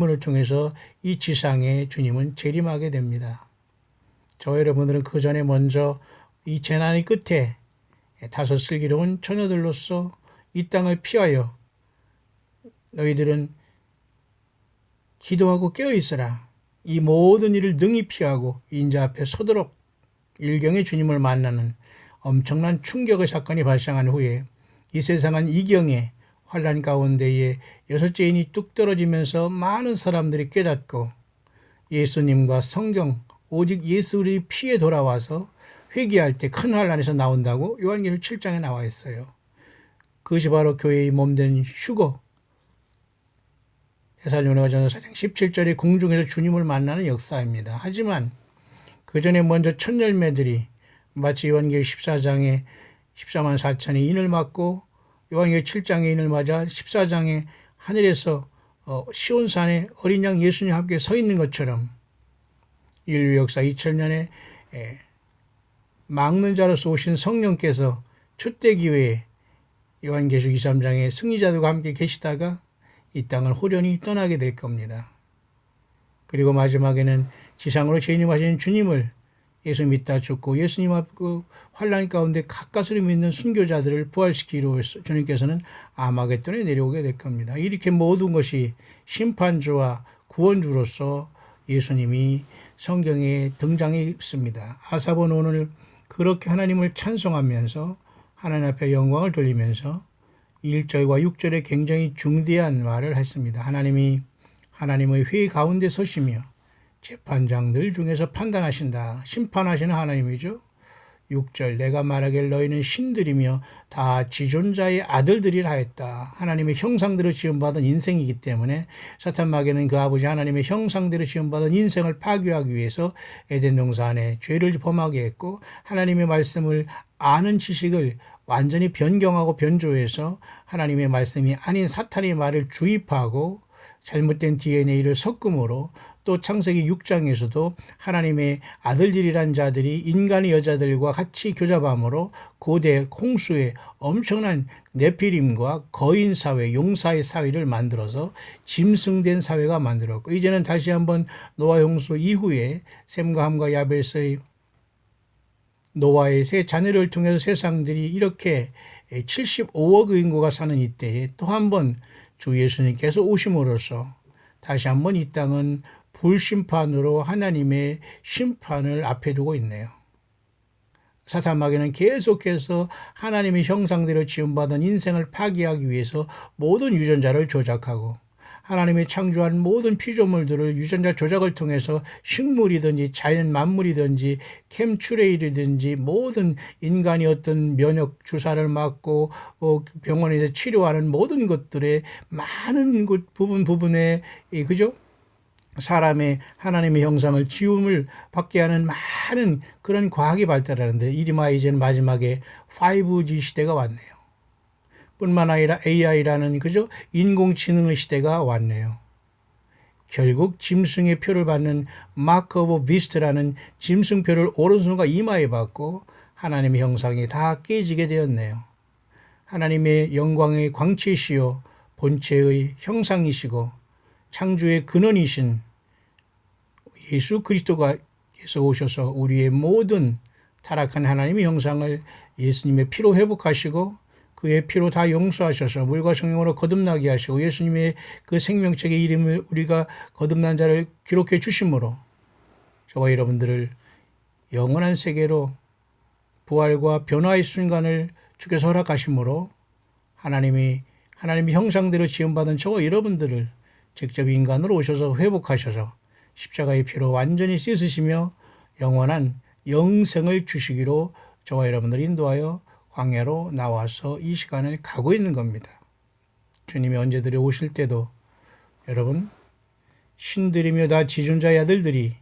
문을 통해서 이 지상에 주님은 재림하게 됩니다. 저 여러분들은 그 전에 먼저 이 재난의 끝에 다섯 슬기로운 처녀들로서 이 땅을 피하여 너희들은 기도하고 깨어 있으라. 이 모든 일을 능히 피하고 인자 앞에 서도록 일경의 주님을 만나는 엄청난 충격의 사건이 발생한 후에 이 세상은 이경에 환란 가운데에 여섯째 인이 뚝 떨어지면서 많은 사람들이 깨닫고 예수님과 성경 오직 예수의 피에 돌아와서 회개할 때 큰 환란에서 나온다고 요한계시록 7장에 나와 있어요. 그것이 바로 교회의 몸된 휴거 대사전화 전서 4장 17절에 공중에서 주님을 만나는 역사입니다. 하지만 그 전에 먼저 첫 열매들이 마치 요한계시록 14장에 14만 4천의 인을 맞고 요한계시록 7장의 인을 맞아 14장에 하늘에서 어, 시온산에 어린 양 예수님 함께 서 있는 것처럼 인류 역사 2000년에 에, 막는 자로서 오신 성령께서 초대 기회에 요한계시록 23장에 승리자들과 함께 계시다가 이 땅을 호련히 떠나게 될 겁니다. 그리고 마지막에는 지상으로 재림하신 주님을 예수 믿다 죽고 예수님 앞그 환란 가운데 가까스로 믿는 순교자들을 부활시키기로 해서 주님께서는 아마겟돈에 내려오게 될 겁니다. 이렇게 모든 것이 심판주와 구원주로서 예수님이 성경에 등장해 있습니다. 아사본 오늘 그렇게 하나님을 찬송하면서 하나님 앞에 영광을 돌리면서 1절과 6절에 굉장히 중대한 말을 했습니다. 하나님이 하나님의 회의 가운데 서시며 재판장들 중에서 판단하신다. 심판하시는 하나님이죠. 6절 내가 말하길 너희는 신들이며 다 지존자의 아들들이라 했다. 하나님의 형상대로 지음받은 인생이기 때문에 사탄 마귀는 그 아버지 하나님의 형상대로 지음받은 인생을 파괴하기 위해서 에덴 동산 안에 죄를 범하게 했고 하나님의 말씀을 아는 지식을 완전히 변경하고 변조해서 하나님의 말씀이 아닌 사탄의 말을 주입하고 잘못된 DNA를 섞음으로 또 창세기 6장에서도 하나님의 아들들이란 자들이 인간의 여자들과 같이 교잡함으로 고대 홍수의 엄청난 네피림과 거인 사회, 용사의 사회를 만들어서 짐승된 사회가 만들었고 이제는 다시 한번 노아 홍수 이후에 샘과 함과 야벨스의 노아의 세 자녀를 통해서 세상들이 이렇게 75억 인구가 사는 이때에 또 한 번 주 예수님께서 오심으로써 다시 한번 이 땅은 불심판으로 하나님의 심판을 앞에 두고 있네요. 사탄 마귀는 계속해서 하나님의 형상대로 지음받은 인생을 파괴하기 위해서 모든 유전자를 조작하고 하나님의 창조한 모든 피조물들을 유전자 조작을 통해서 식물이든지 자연 만물이든지 캠추레일이든지 모든 인간이 어떤 면역 주사를 맞고 어, 병원에서 치료하는 모든 것들의 많은 부분 부분에 그죠? 사람의 하나님의 형상을 지음을 받게 하는 많은 그런 과학이 발달하는데 이리마 이제는 마지막에 5G 시대가 왔네요. 뿐만 아니라 AI라는 그저 인공지능의 시대가 왔네요. 결국 짐승의 표를 받는 마크 오브 비스트라는 짐승표를 오른손과 이마에 받고 하나님의 형상이 다 깨지게 되었네요. 하나님의 영광의 광채시요 본체의 형상이시고 창조의 근원이신 예수 그리스도가께서 오셔서 우리의 모든 타락한 하나님의 형상을 예수님의 피로 회복하시고 그의 피로 다 용서하셔서 물과 성령으로 거듭나게 하시고 예수님의 그 생명책의 이름을 우리가 거듭난 자를 기록해 주심으로 저와 여러분들을 영원한 세계로 부활과 변화의 순간을 주께서 허락하심으로 하나님이 하나님의 형상대로 지음받은 저와 여러분들을 직접 인간으로 오셔서 회복하셔서 십자가의 피로 완전히 씻으시며 영원한 영생을 주시기로 저와 여러분들 인도하여 광야로 나와서 이 시간을 가고 있는 겁니다. 주님이 언제들이 오실 때도 여러분 신들이며 다 지존자의 아들들이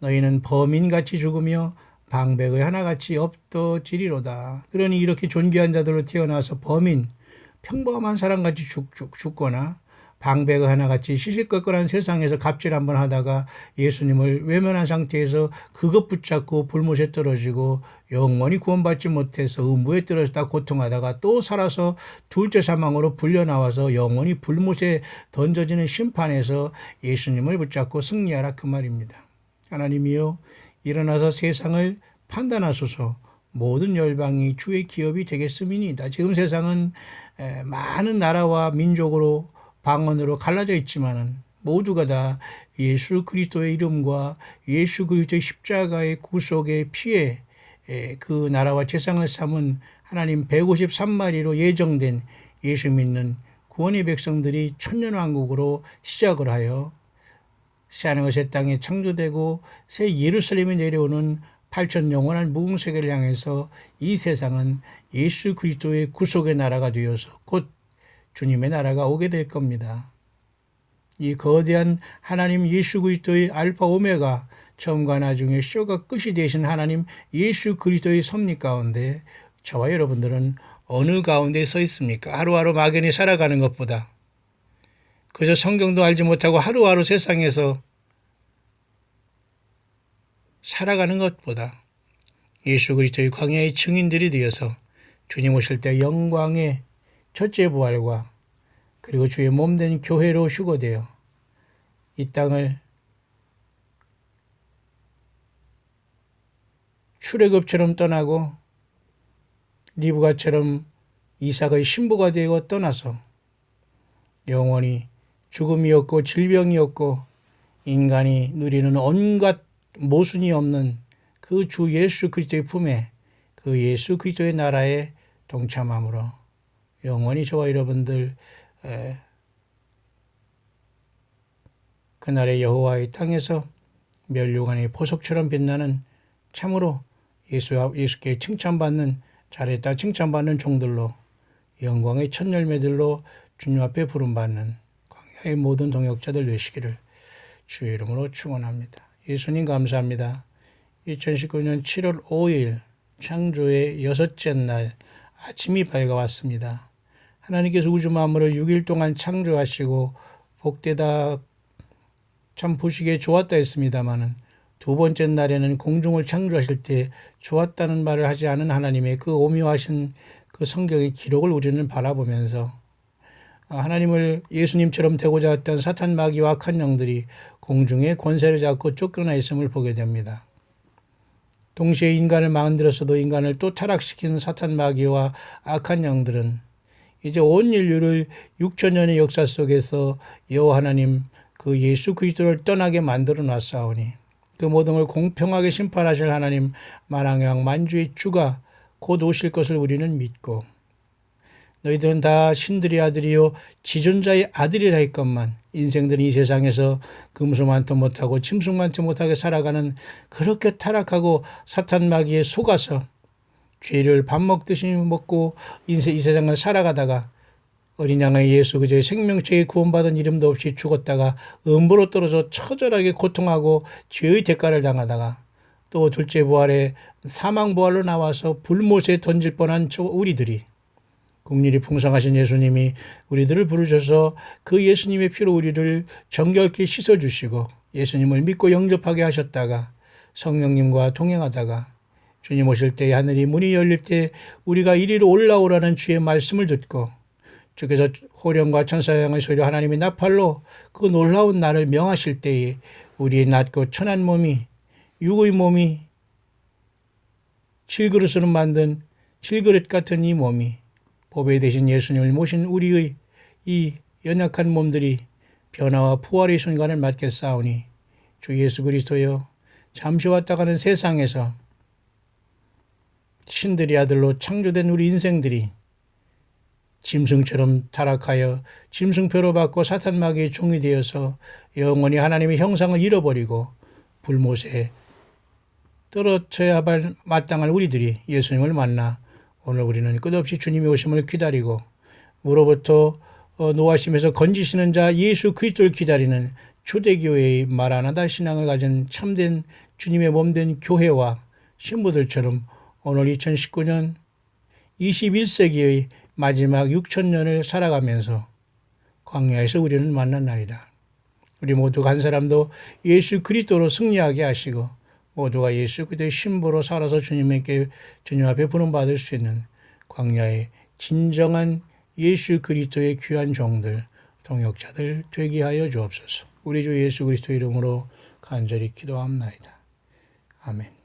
너희는 범인같이 죽으며 방백의 하나같이 없어지리로다. 그러니 이렇게 존귀한 자들로 태어나서 범인, 평범한 사람같이 죽, 죽, 죽거나 방배가 하나같이 시시껄껄한 세상에서 갑질 한번 하다가 예수님을 외면한 상태에서 그것 붙잡고 불못에 떨어지고 영원히 구원받지 못해서 음부에 떨어졌다 고통하다가 또 살아서 둘째 사망으로 불려나와서 영원히 불못에 던져지는 심판에서 예수님을 붙잡고 승리하라 그 말입니다. 하나님이여 일어나서 세상을 판단하소서 모든 열방이 주의 기업이 되겠음이니이다. 지금 세상은 많은 나라와 민족으로 방언으로 갈라져 있지만은 모두가 다 예수 그리스도의 이름과 예수 그리스도의 십자가의 구속의 피에 그 나라와 세상을 삼은 하나님 153마리로 예정된 예수 믿는 구원의 백성들이 천년왕국으로 시작을 하여 새하늘과 새 땅에 창조되고 새 예루살렘이 내려오는 8천 영원한 무궁 세계를 향해서 이 세상은 예수 그리스도의 구속의 나라가 되어서 곧 주님의 나라가 오게 될 겁니다. 이 거대한 하나님 예수 그리스도의 알파 오메가 처음과 나중에 쇼가 끝이 되신 하나님 예수 그리스도의 섭리 가운데 저와 여러분들은 어느 가운데 서 있습니까? 하루하루 막연히 살아가는 것보다 그저 성경도 알지 못하고 하루하루 세상에서 살아가는 것보다 예수 그리스도의 광야의 증인들이 되어서 주님 오실 때 영광의 첫째 부활과 그리고 주의 몸된 교회로 휴거되어 이 땅을 출애굽처럼 떠나고 리브가처럼 이삭의 신부가 되어 떠나서 영원히 죽음이 없고 질병이 없고 인간이 누리는 온갖 모순이 없는 그 주 예수 그리스도의 품에 그 예수 그리스도의 나라에 동참함으로 영원히 저와 여러분들 그날의 여호와의 땅에서 멸류관의 보석처럼 빛나는 참으로 예수 예수께 칭찬받는 잘했다 칭찬받는 종들로 영광의 첫 열매들로 주님 앞에 부름받는 광야의 모든 동역자들 되시기를 주의 이름으로 축원합니다. 예수님 감사합니다. 2019년 7월 5일 창조의 여섯째 날 아침이 밝아왔습니다. 하나님께서 우주 만물을 6일 동안 창조하시고 복되다 참 보시기에 좋았다 했습니다마는 두 번째 날에는 공중을 창조하실 때 좋았다는 말을 하지 않은 하나님의 그 오묘하신 그 성경의 기록을 우리는 바라보면서 하나님을 예수님처럼 되고자 했던 사탄 마귀와 악한 영들이 공중에 권세를 잡고 쫓겨나 있음을 보게 됩니다. 동시에 인간을 만들어서도 인간을 또 타락시키는 사탄 마귀와 악한 영들은 이제 온 인류를 6천 년의 역사 속에서 여호와 하나님 그 예수 그리스도를 떠나게 만들어 놨사오니 그 모든 걸 공평하게 심판하실 하나님 만왕왕 만주의 주가 곧 오실 것을 우리는 믿고 너희들은 다 신들의 아들이요 지존자의 아들이라 했건만 인생들은 이 세상에서 금수만도 못하고 침숙만도 못하게 살아가는 그렇게 타락하고 사탄 마귀에 속아서 죄를 밥 먹듯이 먹고 인생 이 세상을 살아가다가 어린 양의 예수 그저의 생명체에 구원받은 이름도 없이 죽었다가 음부로 떨어져 처절하게 고통하고 죄의 대가를 당하다가 또 둘째 부활에 사망 부활로 나와서 불못에 던질 뻔한 저 우리들이 국률이 풍성하신 예수님이 우리들을 부르셔서 그 예수님의 피로 우리를 정결케 씻어주시고 예수님을 믿고 영접하게 하셨다가 성령님과 동행하다가 주님 오실 때 하늘이 문이 열릴 때 우리가 이리로 올라오라는 주의 말씀을 듣고 주께서 호령과 천사양의 소리로 하나님의 나팔로 그 놀라운 날을 명하실 때에 우리의 낮고 천한 몸이 육의 몸이 칠그릇으로 만든 칠그릇 같은 이 몸이 보배 대신 예수님을 모신 우리의 이 연약한 몸들이 변화와 부활의 순간을 맞게 싸우니 주 예수 그리스도여 잠시 왔다 가는 세상에서 신들의 아들로 창조된 우리 인생들이 짐승처럼 타락하여 짐승표로 받고 사탄 마귀의 종이 되어서 영원히 하나님의 형상을 잃어버리고 불못에 떨어져야 마땅할 우리들이 예수님을 만나 오늘 우리는 끝없이 주님이 오심을 기다리고 무로부터 어, 노하심에서 건지시는 자 예수 그리스도를 기다리는 초대교회의 마라나다 신앙을 가진 참된 주님의 몸된 교회와 신부들처럼 오늘 2019년 21세기의 마지막 6천년을 살아가면서 광야에서 우리는 만났나이다. 우리 모두가 한 사람도 예수 그리스도로 승리하게 하시고 모두가 예수 그리스도의 신부로 살아서 주님에게 주님 앞에 부름받을 수 있는 광야의 진정한 예수 그리스도의 귀한 종들 동역자들 되게 하여 주옵소서. 우리 주 예수 그리스도 이름으로 간절히 기도합나이다. 아멘.